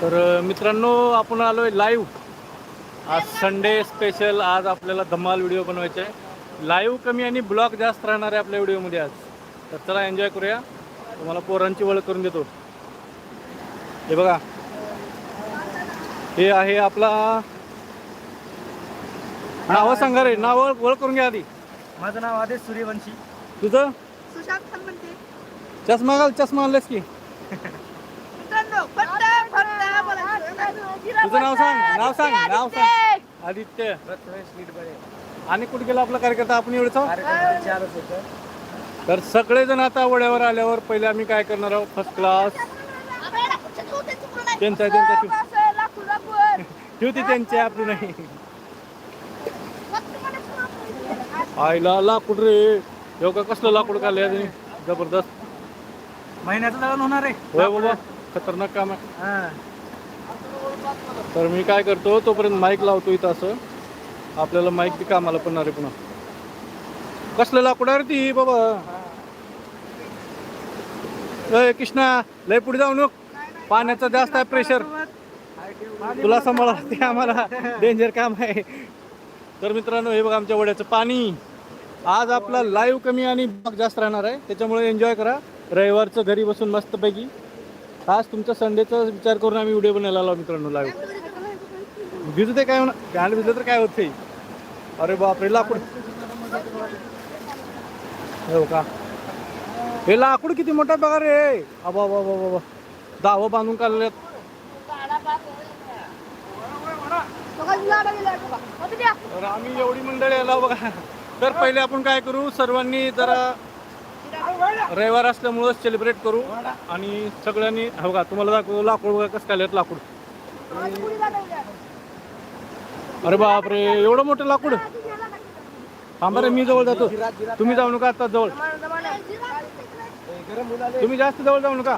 तर मित्रांनो आपण आलोय लाईव्ह आज संडे स्पेशल आज आपल्याला धमाल व्हिडिओ बनवायचा आहे. लाईव्ह कमी आणि ब्लॉग जास्त राहणार आहे आपल्या व्हिडिओमध्ये आज. तर चला एन्जॉय करूया. तुम्हाला पोरांची ओळख करून देतो. हे बघा. हे आहे आपला नावं सांगा रे. नाव ओळख करून घ्या आधी. माझं नाव आदेश सूर्यवंशी. तुझं? सुशांत चष्मा घाल चष्मा आणलेस की मित्रांनो फक्त फक्त बोलायचं. तुझं नाव सांग नाव सांग नाव सांग. आदित्य. आणि कुठे गेला आपला कार्यकर्ता? आपण एवढं तर सगळेजण आता वड्यावर आल्यावर पहिले आम्ही काय करणार आहोत? First class. त्यांचा त्यांचा. ठेवते त्यांची आपली नाही. आईला लाकूड रे. एवढं कसलं लाकूड काढलं याने जबरदस्त. महिन्याचं होणार आहे. बाबा खतरनाक काम आहे. हा. तर मी काय करतो तोपर्यंत माईक लावतो इथं असं. आपल्याला माईक ती कामाला पडणार आहे पुन्हा. कसलं लाकूड आहे ती बाबा? अय कृष्णा लय पुढे जाऊ नको. पाण्याचा जास्त आहे प्रेशर तुला सांभाळा ते आम्हाला डेंजर काम आहे. तर मित्रांनो हे बघा आमच्या वड्याचं पाणी. आज आपला लाईव्ह कमी आणि भाग जास्त राहणार आहे. त्याच्यामुळे एन्जॉय करा. रविवारचं घरी बसून मस्तपैकी. आज तुमच्या संडेचा विचार करून आम्ही व्हिडिओ बनवायला आलो मित्रांनो लाईव्ह भिजू ते काय होणार फॅन भिजलं तर काय होते अरे बापरे लाकूड. हो का? हे लाकूड किती मोठा बघा रे. अबा बाबा बाबा दावं बांधून काढल्यात तर आम्ही एवढी मंडळी आला बघा. तर पहिले आपण काय करू? सर्वांनी जरा रविवार असल्यामुळं सेलिब्रेट करू आणि सगळ्यांनी हो का तुम्हाला दाखवू लाकूड बघा कसं काय लाकूड. अरे बापरे एवढं मोठं लाकूड? थांबा रे मी जवळ जातो. तुम्ही जाऊ नका आता जवळ. तुम्ही जास्त जवळ जाऊ नका.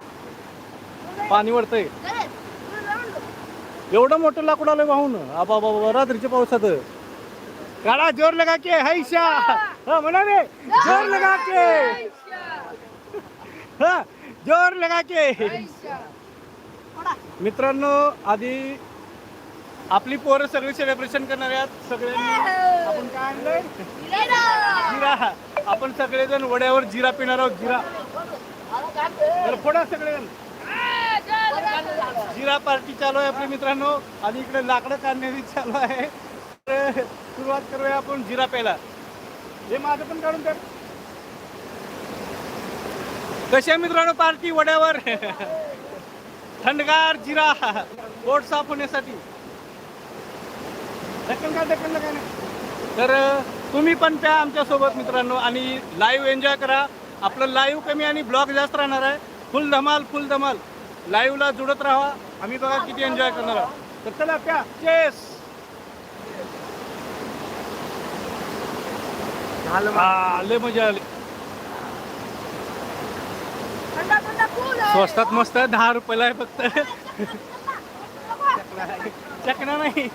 पाणी वरतंय एवढं मोठं लाकूड आलंय वाहून आबा बाबा रात्रीच्या पावसात. काढा जोर लगा के हैशा हा म्हणा रे जोर लगा के हा जोर लगा के. मित्रांनो आधी आपली पोरं सगळी सेलिब्रेशन करणार आहेत. सगळ्यांनी आपण काय आणलंय? जिरा. जिरा. आपण सगळेजण वड्यावर जिरा पिणार आहोत. जिरा. तर फोडा सगळेजण. जिरा पार्टी चालू आहे आपल्या मित्रांनो. आणि इकडे लाकडं काढण्याची चालू आहे. तर सुरुवात करूया आपण जिरा प्यायला. हे माझं पण काढून तर कशी आहे मित्रांनो पार्टी वड्यावर? थंडगार जिरा. पोट साफ होण्यासाठी तर तुम्ही पण प्या आमच्यासोबत मित्रांनो आणि लाईव्ह एन्जॉय करा. आपलं लाईव्ह कमी आणि ब्लॉग जास्त राहणार आहे. फुल धमाल फुल धमाल. लाईव्हला जुडत राहा. आम्ही बघा किती एन्जॉय करणार आहोत. तर चला प्या. चेस झालं मजा आली. स्वस्तात मस्त आहे दहा रुपयाला आहे फक्त चकना नाही.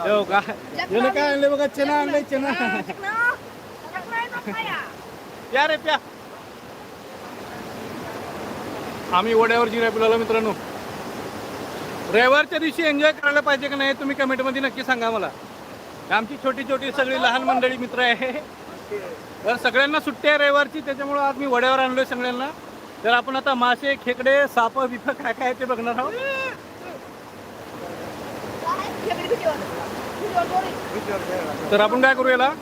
हो का काय आणले बघा चना आणले चना चकना. चकना आहे चकना या. या रे प्या आम्ही ओढ्यावर जिरा पिलाला मित्रांनो रविवारच्या दिवशी एन्जॉय करायला पाहिजे का नाही तुम्ही कमेंटमध्ये नक्की सांगा मला आमची छोटी छोटी सगळी लहान मंडळी मित्र आहे तर सगळ्यांना सुट्टी आहे रविवारची त्याच्यामुळं आज मी वड्यावर आणलोय सगळ्यांना. तर आपण आता मासे खेकडे साप बिप काय काय ते बघणार आहोत. तर आपण काय करू याला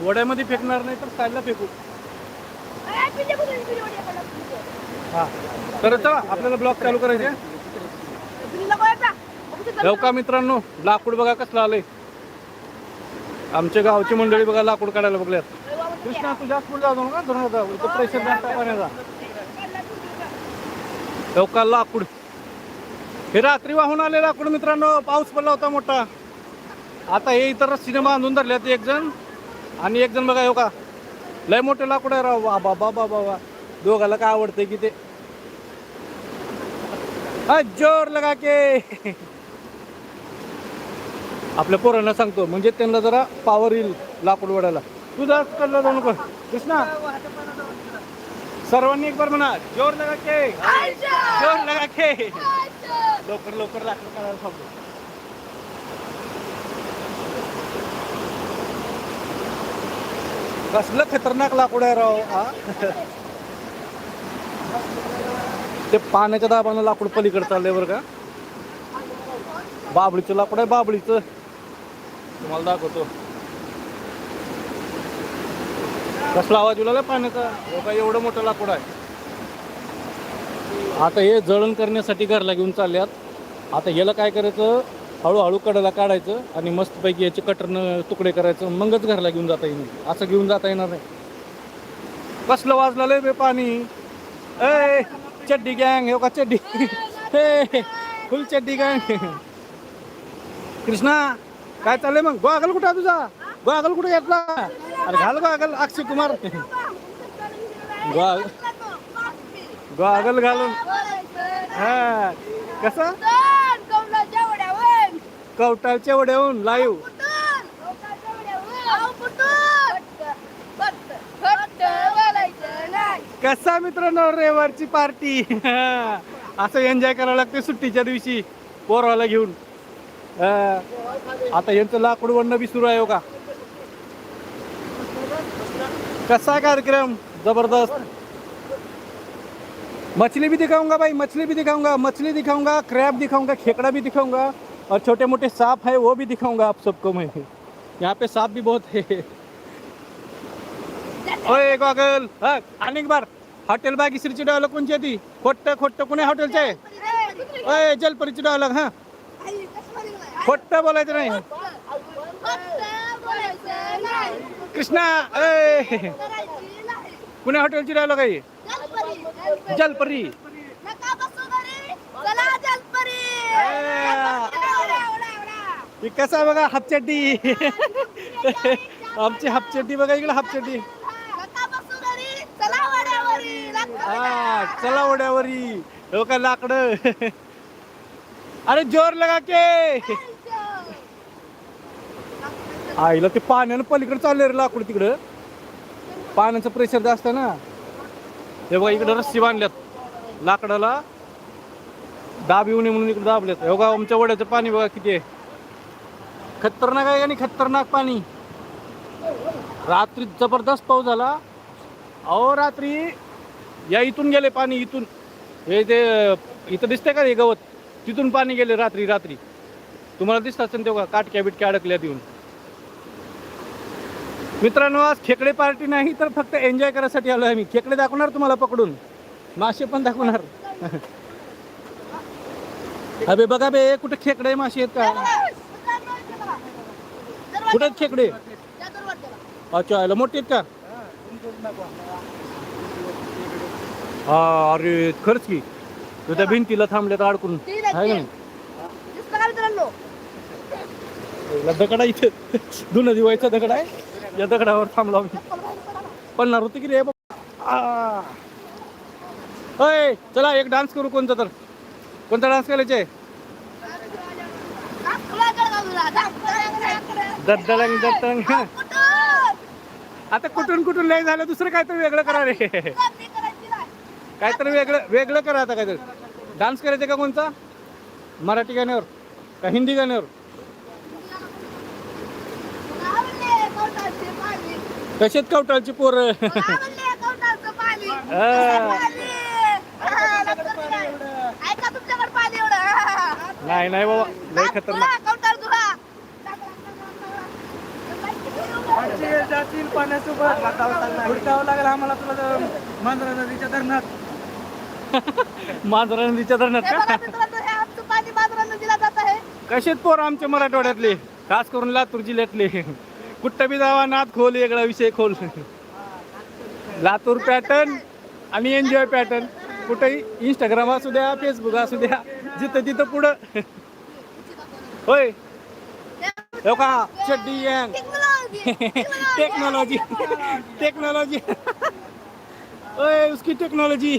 वड्यामध्ये फेकणार नाही तर साईडला फेकू. हा. तर चला आपल्याला ब्लॉग चालू करायचे. ते हो का मित्रांनो? लाकूड बघा कसलं आलंय. आमच्या गावची मंडळी बघा लाकूड काढायला बघल्यात कृष्णा तू जास्त पुढे जाऊ धरून होता इथं प्रेशर जास्त पाण्याचा. का लाकूड. हे रात्री वाहून आले लाकूड मित्रांनो. पाऊस पडला होता मोठा. आता हे इतर सिनेमा बांधून धरल्यात एक जण. आणि एक जण बघा हो का लय मोठे लाकूड आहे राव. वा बा बा बा बा दोघाला काय आवडतंय की ते? जोर लगा के. आपल्या पोरांना सांगतो म्हणजे त्यांना जरा पॉवर येईल लाकूड वडायला. तू जास्त कडला जाऊ नको कृष्णा. सर्वांनी एक बार म्हणा जोर लगा के. जोर लगा के. लवकर लवकर लाकूड काढायला सांगतो कसलं खतरनाक लाकूड आहे राव हा? ते पाण्याच्या दाबानं लाकूड पलीकडे चाललंय बरं का. बाबळीचं लाकूड आहे बाबळीचं. तुम्हाला दाखवतो. कसला आवाज उलाला पाण्याचा? हो का एवढं मोठं लाकूड आहे. आता हे जळण करण्यासाठी घरला घेऊन चालल्यात. आता याला काय करायचं? हळूहळू कडेला काढायचं आणि मस्तपैकी याचे कटरनं तुकडे करायचं. मगच घरला घेऊन जाता येईल. असं घेऊन जाता येणार नाही. कसलं वाजलं बे पाणी? ए चड्डी गँग हे का चड्डी. हे फुल चड्डी गँग. कृष्णा काय चाललंय मग? गोगल कुठं आहे तुझा? गोगल कुठे घेतला? अरे घाल goggle Akshay Kumar. Goggle goggle घालून. हा. कसा? कवटाळच्या वड्याहून लाईव्ह कसा मित्रांनो रविवारची पार्टी असं एन्जॉय करावं लागते सुट्टीच्या दिवशी पोराला घेऊन. आता यांचं लाकूड वडणं बी सुरू आहे हो का? कसा कार्यक्रम? जबरदस्त. मछली भी दिखाऊंगा भाई मछली भी दिखाऊंगा मछली दिखाऊंगा क्रैब दिखाऊंगा खेकड़ा भी दिखाऊंगा और छोटे मोटे सांप है वो भी दिखाऊंगा आप सबको मैं. यहाँ पे सांप भी बहुत है. ओए गॉगल एक बार हॉटेल बागेश्रीची डायलॉग कोणची ती? खोट्ट खोट्ट कोणी हॉटेलचे आहे ओए जलपरीची डायलॉग हा। खोट्ट बोलायचं नाही. कृष्णा ए. कुण्या हॉटेलची डायलॉग आहे. जलपरी. ही कसं आहे बघा हापचड्डी. आमची हापचड्डी बघा इकडे हापचड्डी. हा चला ओढ्यावरी. हो का लाकडं. अरे जोर लगा के. आईला ते पाण्यानं पलीकडे चाललंय रे लाकूड तिकडं. पाण्याचं प्रेशर जास्त ना. हे बघा इकडं रस्सी बांधल्यात. लाकडाला दाब येऊ नये म्हणून इकडे दाबल्यात. हे बघा आमच्या वड्याचं पाणी बघा किती आहे. खतरनाक आहे आणि खतरनाक पाणी. रात्री जबरदस्त पाऊस झाला. अहो रात्री या इथून गेले पाणी इथून. हे ते इथं दिसतंय का हे गवत? तिथून पाणी गेले रात्री रात्री. तुम्हाला दिसत असेल तेव्हा काटक्या बिटक्या अडकल्यात येऊन. मित्रांनो आज खेकडे पार्टी नाही तर फक्त एन्जॉय करायसाठी आलो आहे मी खेकडे दाखवणार तुम्हाला पकडून. मासे पण दाखवणार. अबे बघा बे कुठे खेकडे मासे आहेत का? कुठे खेकडे? अच्छा मोठे आहेत का? हा अरे खरंच की. तू त्या भिंतीला थांबले तर अडकून आहे नाही दगडा इथे धुणं दिवायचा दगड आहे. या दगडावर थांबलो आम्ही. पडणार होते की रे अय चला एक डान्स करू कोणता तर. कोणता डान्स करायचा आहे? दत्तलंग दत्तंग आता कुठून कुठून लय झालं? दुसरं काहीतरी वेगळं करा रे. काहीतरी वेगळं वेगळं करा आता काहीतरी. डान्स करायचं का कोणता? मराठी गाण्यावर? का हिंदी गाण्यावर? कशात कवटाळची पोर? एवढं. नाही नाही बाबा लय खतरनाक. जातील पाण्यासोबत लागेल आम्हाला तुला मांजरा नदीच्या धरणात मांजरा नदीच्या धरणात हे बघा का मित्रांनो, हे आमचं पाणी बाजारात नदीला जात आहे. कसेत पोर आमचे मराठवाड्यातले? खास करून लातूर जिल्ह्यातले. कुठं बी जावा नात खोल वेगळा विषय खोल. लातूर पॅटर्न आणि एन्जॉय पॅटर्न कुठंही इंस्टाग्राम असू द्या फेसबुक असू द्या जिथं तिथं पुढं. होय. हो का? चड्डी यंग टेक्नॉलॉजी टेक्नॉलॉजी ओय उसकी टेक्नॉलॉजी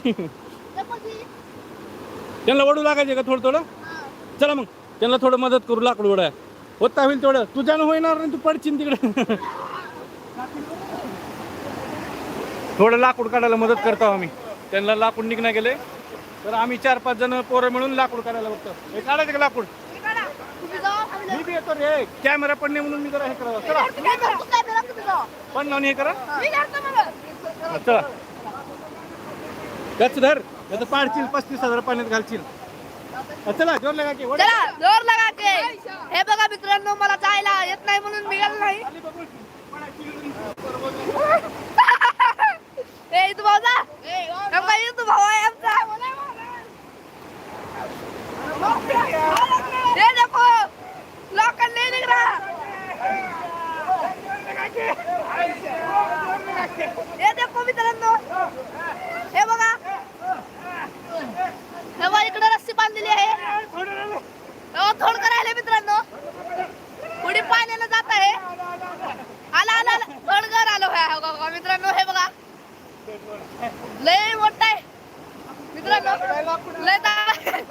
त्यांना वडू लागायचे का थोडं थोडं चला मग. त्यांना थोडं मदत करू लाकूड वडाय होता होईल तेवढं. तुझ्यानं होईणार नाही तू पडशील तिकडे. थोडं लाकूड काढायला मदत करतो आम्ही. त्यांना लाकूड निघण्या गेले. तर आम्ही चार पाच जण पोरं मिळून लाकूड काढायला बघतो. हे काढायचं का लाकूड. मी बी येतो रे. कॅमेरा पण नाही म्हणून मी जरा हे करावं चला. करा, पण लावून हे करा. चला. गच धर. त्याचं पाडशील पस्तीस हजार पाण्यात घालशील. चला जोर लगा की. चला जोर लगा के. हे बघा मित्रांनो मला जायला येत नाही म्हणून निघाल नाही. ए इथं भाऊ जा बघा, इथं भाऊ आहे आमचा हे देखो लोकल नहीं दिख रहा हे देखो मित्रांनो हे बघा हे बघा इकडे रस्सी बांधलेली आहे हो थोड करायला मित्रांनो पुढे पाण्याला जात आहे आला आला आला थोडकर आलो आहे. हो बघा, मित्रांनो हे बघा लय मोठा आहे मित्रांनो लय दा-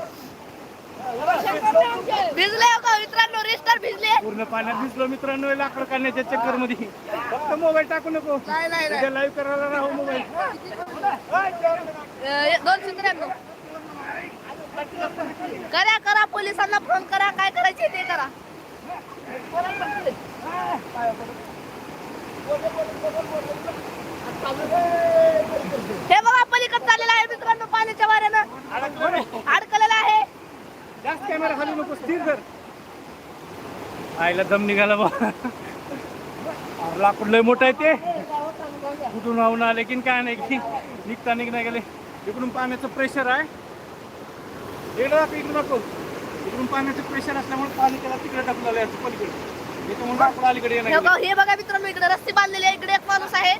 भिजले हो का मित्रांनो रिस्टर भिजले पूर्ण पाण्यात भिजलो मित्रांनो हे लाकड काढण्याच्या चक्करमध्ये फक्त मोबाईल टाकू नको नाही नाही नाही उद्या लाईव्ह करायला राहू मोबाईल अं, दोनशे त्र्याण्णव करा करा पोलिसांना फोन करा काय करायचे ते करा. हे बघा पलीकडे चाललेलं आहे मित्रांनो पाण्याच्या वाऱ्यानं. अडकलेलं आहे. जास्त कॅमेरा खाली नको स्थिर कर आईला दम निघाला बा. लाकूड लय मोठं आहे ते. कुठून राहून आले की काय नाही की निघता निघता गेले. इकडून पाण्याचं प्रेशर आहे. इकडे इकडून नको. इकडून पाण्याचं प्रेशर असल्यामुळे पाणी त्याला तिकडे आलं याचं पलीकडे. त्याच्यामुळे लाकूड अलीकडे हे येणार बघा हे बघा मित्रांनो इकडे रस्ते बांधलेले आहे इकडे एक माणूस आहे.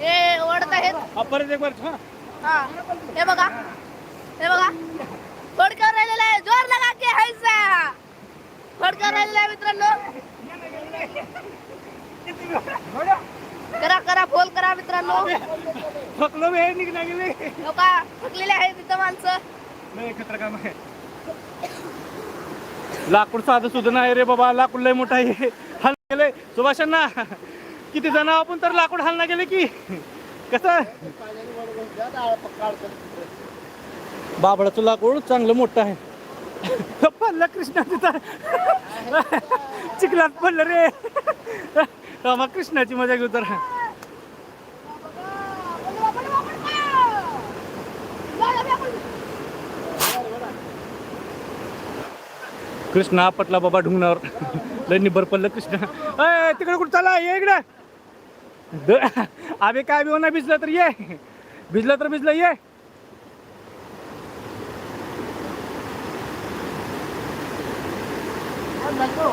हे ओढत आहेत. हा परत एक बार हा. हा बघा. हे बघा. फडक्यावर राहिलेला आहे. जोर लगा के हायचा फडक्यावर राहिलेला आहे मित्रांनो. करा करा फोन करा मित्रांनो. थकलो हे निघण्या गेले थकलेले आहेत तिथं माणसं. खतरा काम आहे. लाकूड साधं सुद्धा नाही रे बाबा लाकूड लय मोठा आहे. हल गेले सुभाषांना किती जण आपण तर लाकूड हलना गेले की. कसं? बाबडाचं लाकूड चांगलं मोठं आहे. पडलं कृष्णा तिथं. चिखलात पडलं रे. रामा कृष्णाची मजा घेऊ तर कृष्णा पटला बाबा ढुंगणावर. लय निबर पडलं कृष्णा. अय तिकडे कुठं चाला ये इकडे. द- आबे काय बी होणार? भिजलं तर ये. भिजलं तर भिजलं ये.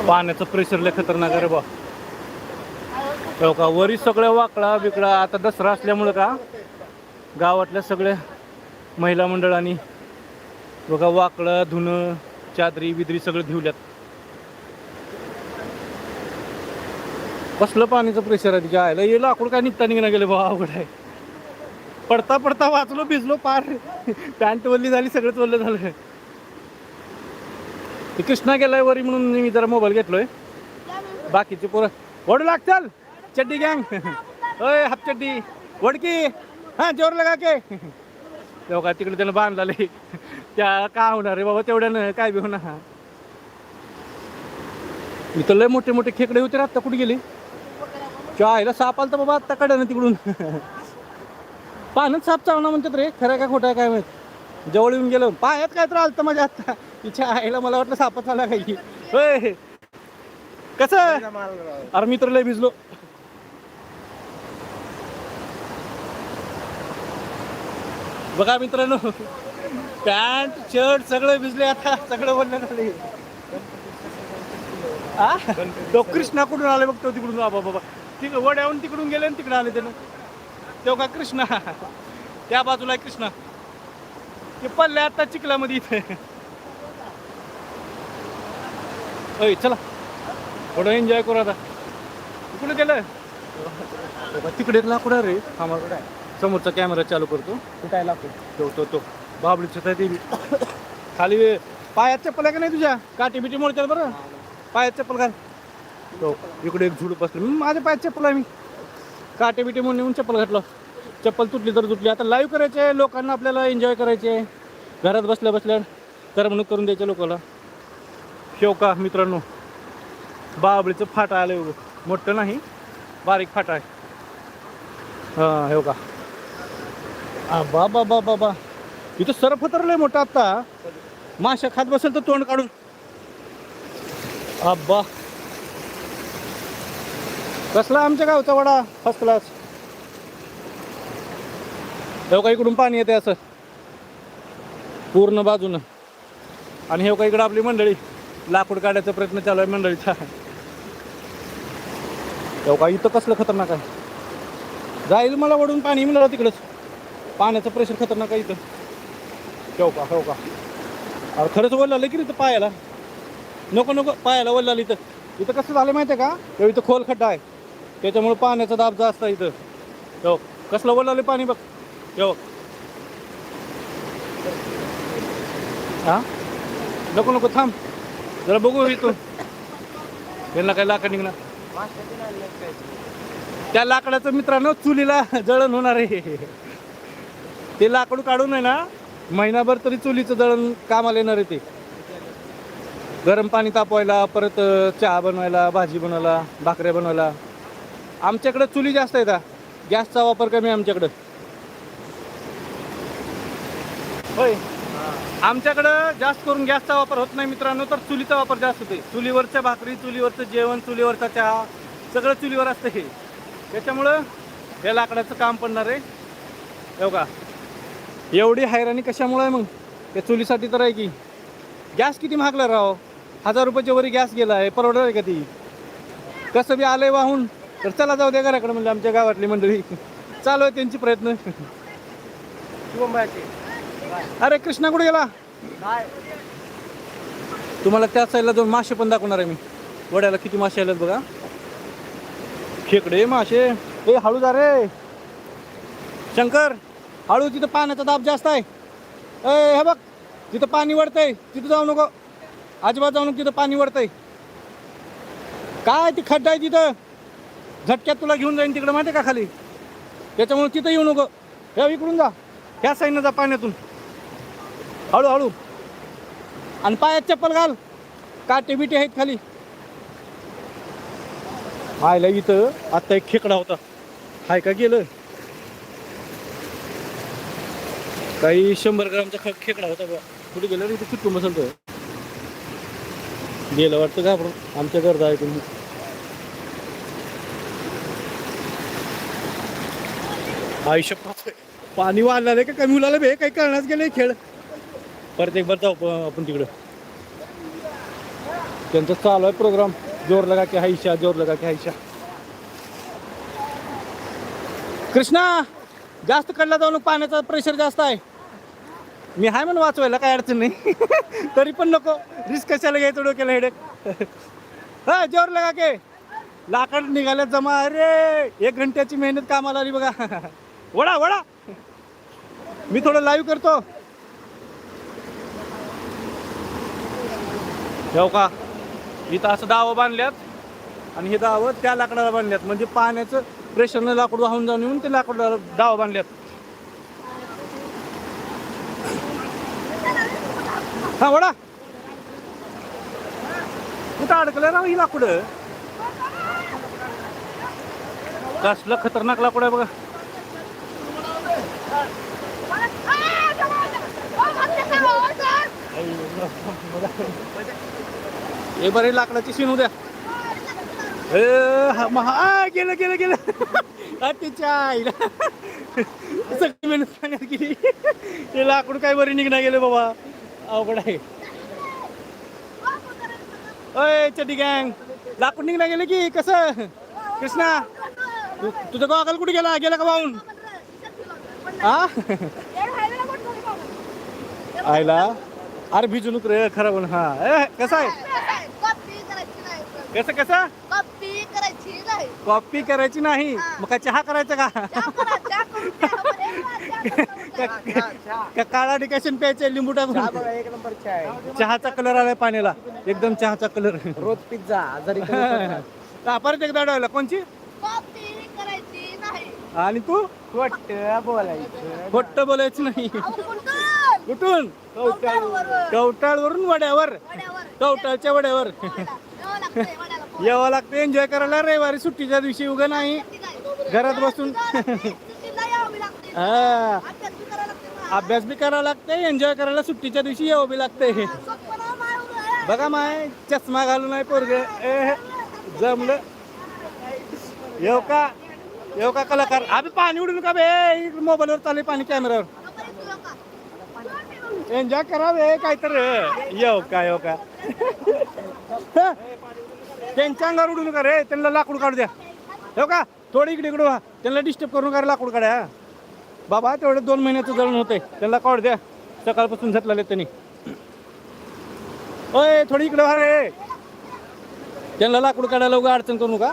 पाण्याचं प्रेशर लय खतरनाक आहे रे बा. हो का? वरी सगळ्या वाकडा बिकडा. आता दसरा असल्यामुळं का गावातल्या सगळ्या महिला मंडळांनी बघा वाकडं धुणं चादरी बिदरी सगळं धुवल्यात कसलं पाण्याचं प्रेशर आहे तिच्या आयला ये लाकूड काय निघता निघणं गेले भाऊ अवघड आहे. पडता पडता वाचलो भिजलो पार. पॅन्ट वल्ली झाली सगळंच वल्लं झालं. ते कृष्णा गेलाय वरी म्हणून मी जरा मोबाईल घेतलोय. बाकीचे पोरं. वडू लागतात चड्डी गँग अय हाफ चड्डी. वडकी. हा जोर लगा के? तेव्हा तिकडे त्याला बांधले त्या का होणार रे बाबा तेवढ्यानं काय बी होणार. इथं लय मोठे मोठे खेकडे होते रे आत्ता कुठे गेले? चायला साप आलता बाबा आत्ता कडे ना तिकडून. पाण्यात साप चावणार म्हणतात रे खरं का खोटं काय माहीत? जवळ येऊन गेलो पायात काय तर आलतं माझ्या आत्ता. तिच्या आईला मला वाटलं सापच आला काही. होय. कसं? अरे मित्र लय भिजलो. बघा मित्रांनो. पॅन्ट शर्ट सगळे भिजले आता सगळं बोललं झाले आ? तो कृष्णा कुठून आले बघतो तिकडून? बाबा बाबा. तिकडे वड्याहून तिकडून गेले आणि तिकडे आले त्यानं. तो का कृष्णा? त्या बाजूला आहे कृष्णा. ते पडले आता चिखलामध्ये इथे. ओय चला. थोडं एन्जॉय करू आता. कुठे गेलं? तिकडे लाकूड रे. आम्हाला समोरचा कॅमेरा चालू करतो. कुठे लाकूड? तो. तो तो आहे ते बी. खाली पायात चप्पल आहे का नाही तुझ्या? काठी बिटी मोडतात बरं. पायात चप्पल घाल. तो इकडे एक झुडूप असलं माझ्या पायात चप्पल आहे मी. काटे बिटे म्हणून येऊन चप्पल घातलं. चप्पल तुटली तर तुटली. आता लाईव्ह करायचे लोकांना आपल्याला एन्जॉय करायचे. घरात बसल्या बसल्या करमणूक करून द्यायच्या लोकांना शेवका हो मित्रांनो? बाबळीचं फाटा आलं एवढं. मोठं नाही बारीक फाटा आहे. हां हे हो का. आ बा बा बा बा बा. इथं सरफ लय मोठं आत्ता माशा खात बसेल तर तोंड काढून. अब्बा. कसला आमच्या गावचा वडा? फर्स्ट क्लास हे का इकडून पाणी येते असं. पूर्ण बाजूनं. आणि हे का इकडं आपली मंडळी. लाकूड काढायचा प्रयत्न चालू आहे मंडळीचा. हे का इथं कसलं खतरनाक आहे. जाईल मला वडून पाणी मिळालं तिकडंच. पाण्याचं प्रेशर खतरनाक आहे इथं. ठेव का हो का? अरे खरंच वल्लालं की इथं पायाला नको नको पायाला वल्लालं इथं. इथं कसं झालं माहिती आहे का? तेव्हा इथं खोल खड्डा आहे. त्याच्यामुळे पाण्याचा दाब जास्त आहे इथं. हो कसलं वल्लालं पाणी बघ. हो हा? नको नको थांब. जरा बघू इथून. यांना काय लाकड निघणार? त्या लाकडाचं मित्रांनो चुलीला जळण होणार आहे. ते लाकूड काढून आहे ना महिनाभर तरी चुलीचं दळण कामाला येणार आहे ते. गरम पाणी तापवायला परत चहा बनवायला भाजी बनवायला भाकऱ्या बनवायला. आमच्याकडं चुली जास्त आहे का गॅसचा वापर कमी आहे आमच्याकडं. होय. आमच्याकडं जास्त करून गॅसचा वापर होत नाही मित्रांनो तर चुलीचा वापर जास्त होते चुलीवरच्या भाकरी चुलीवरचं जेवण चुलीवरचा चहा सगळं चुलीवर असतं हे. त्याच्यामुळं हे लाकडाचं काम पडणार आहे. हो का एवढी हैराणी कशामुळे आहे मग? त्या चुलीसाठी तर आहे की. गॅस किती महागला राव? हजार रुपयाच्या वरी गॅस गेला आहे परवडणार आहे का ती? कसं बी आलंय वाहून तर चला जाऊ द्या घराकडे म्हणजे आमच्या गावातली मंडळी. चालू आहे त्यांची प्रयत्न. अरे कृष्णा कुठे गेला? तुम्हाला त्या साईडला दोन मासे पण दाखवणार आहे मी. वड्याला किती मासे आलेत बघा. खेकडे मासे. ए हळू जा रे. शंकर! हळू तिथं पाण्याचा दाब जास्त आहे. ए हे बघ तिथं पाणी वडतंय तिथं जाऊ नको. अजिबात जाऊ नको तिथं पाणी वडतंय. काय ती खड्डा आहे तिथं? झटक्यात तुला घेऊन जाईन तिकडं माहिती आहे का खाली? त्याच्यामुळे तिथं येऊ नको. हे इकडून जा. ह्या साईडनं जा पाण्यातून. हळू हळू. आणि पायात चप्पल घाल. काटे बिटे आहेत खाली. पाहिलं इथं आत्ता एक खेकडा होता. हाय का गेलं? काही शंभर ग्रामचा ख खेकडा होता बा. कुठे गेलं रे? इथे चिटकून बसल तो गेलं वाटतं का आपण आमच्या घरचा आहे तुम्ही आयुष्य पाणी वाढलं का? कमी उलालं बे. काही करण्याच गेले खेळ. परत एक बार जाऊ आपण तिकडं. त्यांचं चालू आहे प्रोग्राम. जोर लगा की हाईशा जोर लगा की हाईशा कृष्णा जास्त कडला जाऊ नको पाण्याचा प्रेशर जास्त आहे. मी हाय म्हणून वाचवायला काय अडचण नाही. तरी पण नको. रिस्क कशाला घ्यायचं डोक्याला हेडेक हा जोर लगा के. लाकड निघाल्या जमा. अरे एक घंट्याची मेहनत कामाला आली बघा. वडा वडा. मी थोडं लाईव्ह करतो. ठेव का? इथं असं दावं बांधल्यात आणि हे दावं त्या लाकडाला बांधल्यात. म्हणजे पाण्याचं प्रेशरनं लाकूड वाहून जाऊन येऊन ते लाकूड दावं बांधल्यात. हा वडा कुठं अडकलं ना ही लाकूड कसलं खतरनाक लाकूड आहे बघा. हे बरे लाकडाची सीन उद्या. ए, हा, महा गेलं गेलं गेलं. आ, तिच्या आईला. सगळी मेहनत पाण्यात गेली. ते लाकूड काय बरी निघणार गेले बाबा. अवघड आहे. अय चटी गँग. लाकूड निघणार गेले की कसं? कृष्णा तु- तुझं गॉगल कुठे गेला? गेला का वाहून? हा आईला अरे भिजून नको रे खराब हा. ए, कसं आहे? कसं कसं? कॉपी करायची नाही. कॉपी करायची नाही? मग काय चहा करायचा का? चहा करा, चहा करून प्या. बरं, चहा करून प्या. का काळा डिकॅशन प्यायचे लिंबू टाकून. एक नंबर चाय चहाचा कलर आलाय पाण्याला. एकदम चहाचा कलर रोज पिझ्झा आजारी परत एकदा अडवला कोणची? कॉपी करायची नाही. आणि तू? खोट बोलायचं. खोट्ट बोलायचं नाही. अहो, कुठून? कुठून? कवटाळवरून. कवटाळवरून वड्यावर. वड्यावर. कवटाळच्या वड्यावर. यावं लागतं एन्जॉय करायला रविवारी सुट्टीच्या दिवशी उगा नाही. घरात बसून. हा. अभ्यास बी करावा लागतंय एन्जॉय करायला सुट्टीच्या दिवशी यावं बी उभं. बघा माय चष्मा घालून आहे पोरग. जमलं. येऊ का? येऊ का कलाकार? आम्ही पाणी उडून का बे. मोबाईलवर चालू पाणी कॅमेरावर. नको रे तुला का? एन्जॉय करावे काय तर येऊ का येऊ का? त्यांच्या अंगावर उडू नका रे त्यांना लाकूड काढू द्या. येऊ का? थोडी इकडे इकडे व्हा. त्यांना डिस्टर्ब करू नका रे लाकूड काढा बाबा तेवढे दोन महिन्याचं जळण होतंय. त्यांना काढू द्या. सकाळपासून झटलेले त्यांनी. ओय थोडी इकडे व्हा रे. त्यांना लाकूड काढायला उगा अडचण करू नका.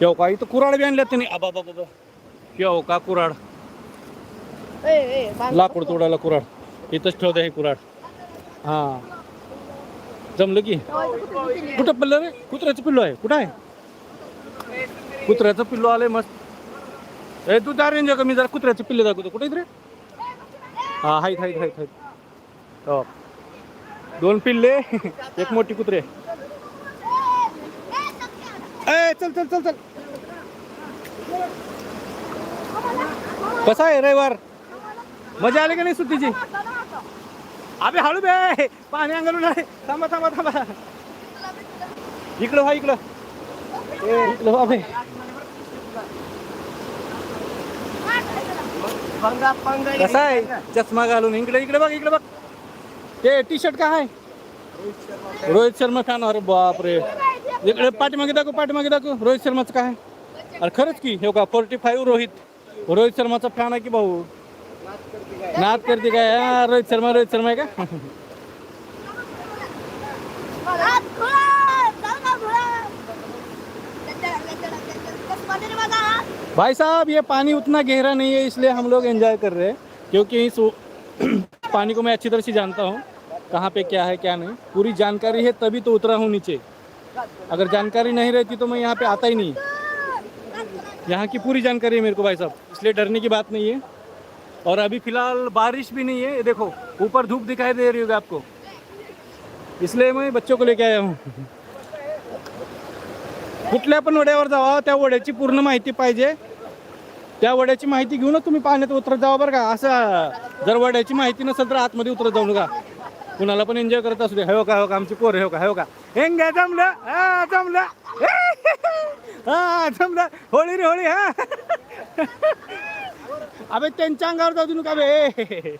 येऊ का? इथं कुराड बी आणल्यात त्यांनी. आबा बाबा येऊ का कुराड लाकूड तोडायला कुराड इथंच ठेवते हे कुराड हा. जमलं की? कुठं पिल्लं रे? कुत्र्याचं पिल्लो आहे. कुठं आहे? कुत्र्याचं पिल्लो आलंय मस्त. ए तू दार एन्जॉय कमी जरा. कुत्र्याचं पिल्ले दाखवतो. कुठे रे हा हाईत हाईत हाईत हाईत. हो. दोन पिल्ले एक मोठी कुत्रे ए चल चल चल चल. कसा आहे रविवार? मजा आली का नाही सुट्टीची? अबे हळू बे पाणी अंगालून आहे थांबा थांबा थांबा. इकडं व्हा इकडं. ए, इकडं व्हा बे पंगा पंगा कसा आहे? चष्मा घालून. इकडे इकडे बघ इकडे बघ. ते टी शर्ट काय आहे? रोहित शर्मा फॅन अरे बाप रे इकडे पाठीमागे दाखव पाठीमागे दाखव. रोहित शर्माचं काय? अरे खरंच की हे का फोर्टी फाईव्ह रोहित. रोहित शर्माचा फॅन आहे की भाऊ? नाद करते काय? हा, रोहित शर्मा रोहित शर्मा आहे का? भाई साहब ये पानी उतना गहरा नहीं है इसलिए हम लोग एंजॉय कर रहे हैं क्योंकि इस पानी को मैं अच्छी तरह से जानता हूँ कहाँ पे क्या है क्या नहीं। पूरी जानकारी है तभी तो उतरा हूँ नीचे। अगर जानकारी नहीं रहती तो मैं यहाँ पे आता ही नहीं। यहाँ की पूरी जानकारी है मेरे को भाई साहब इसलिए डरने की बात नहीं है। और अभी फिलहाल बारिश भी नहीं है। ये देखो ऊपर धूप दिखाई दे रही होगी आपको। इसलिए मैं बच्चों को लेके आया हूँ। कुठल्या पण वड्यावर जावा त्या वड्याची पूर्ण माहिती पाहिजे. त्या वड्याची माहिती घेऊनच तुम्ही पाण्यात उतरत जावा बरं का. असं जर वड्याची माहिती नसेल तर आतमध्ये उतरत जाऊ नका. कुणाला पण एन्जॉय करत असू दे. हो का हो का आमची पोर हो का हो का. हेंग जमलं. हा जमलं. हा जमलं. होळी रे होळी हा. अबे त्यांच्या अंगावर जाऊ देऊ का बे.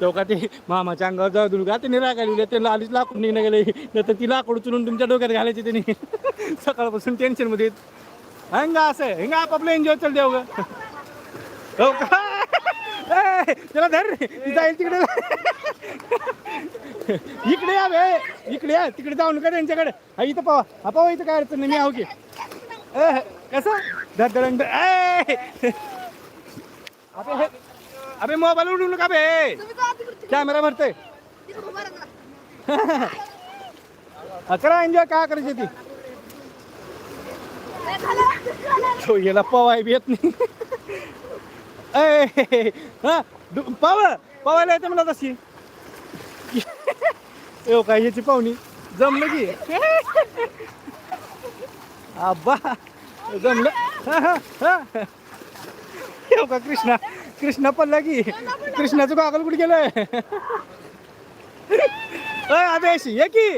तो का ते मामाच्या अंगावर जाऊ देऊ का त्यांनी रागायला त्यांना आधीच लाकूड निघणं गेले तर ती लाकूड चुरून तुमच्या डोक्यात घालायची त्यांनी. सकाळपासून टेन्शनमध्ये हंगा असं. हिंगा आपापलं एन्जॉय चल देऊ ग हो का? त्याला धर. जाईल तिकडे. इकडे या बे. इकडे या. तिकडे जाऊ नका त्यांच्याकडे. हा इथं पावा. हा पावा इथं काय अडचण नाही. मी आहो की. कसं? धर धर अबे हे- अबे मोबाईल उडू नका बे. कॅमेरा भरते तिकडे उभा राहा जरा. करा एन्जॉय काय करायची ती. तो याला पवाय बी येत नाही ए, हा पाव पवायला येते मला तशी येऊ काय याची पाहुणी जमलं की आब्बा जमलं हा, हा, हा. येऊ का? कृष्णा कृष्णा पडला की. कृष्णाचं कागल कुठे गेलंय अय आदेश ये की.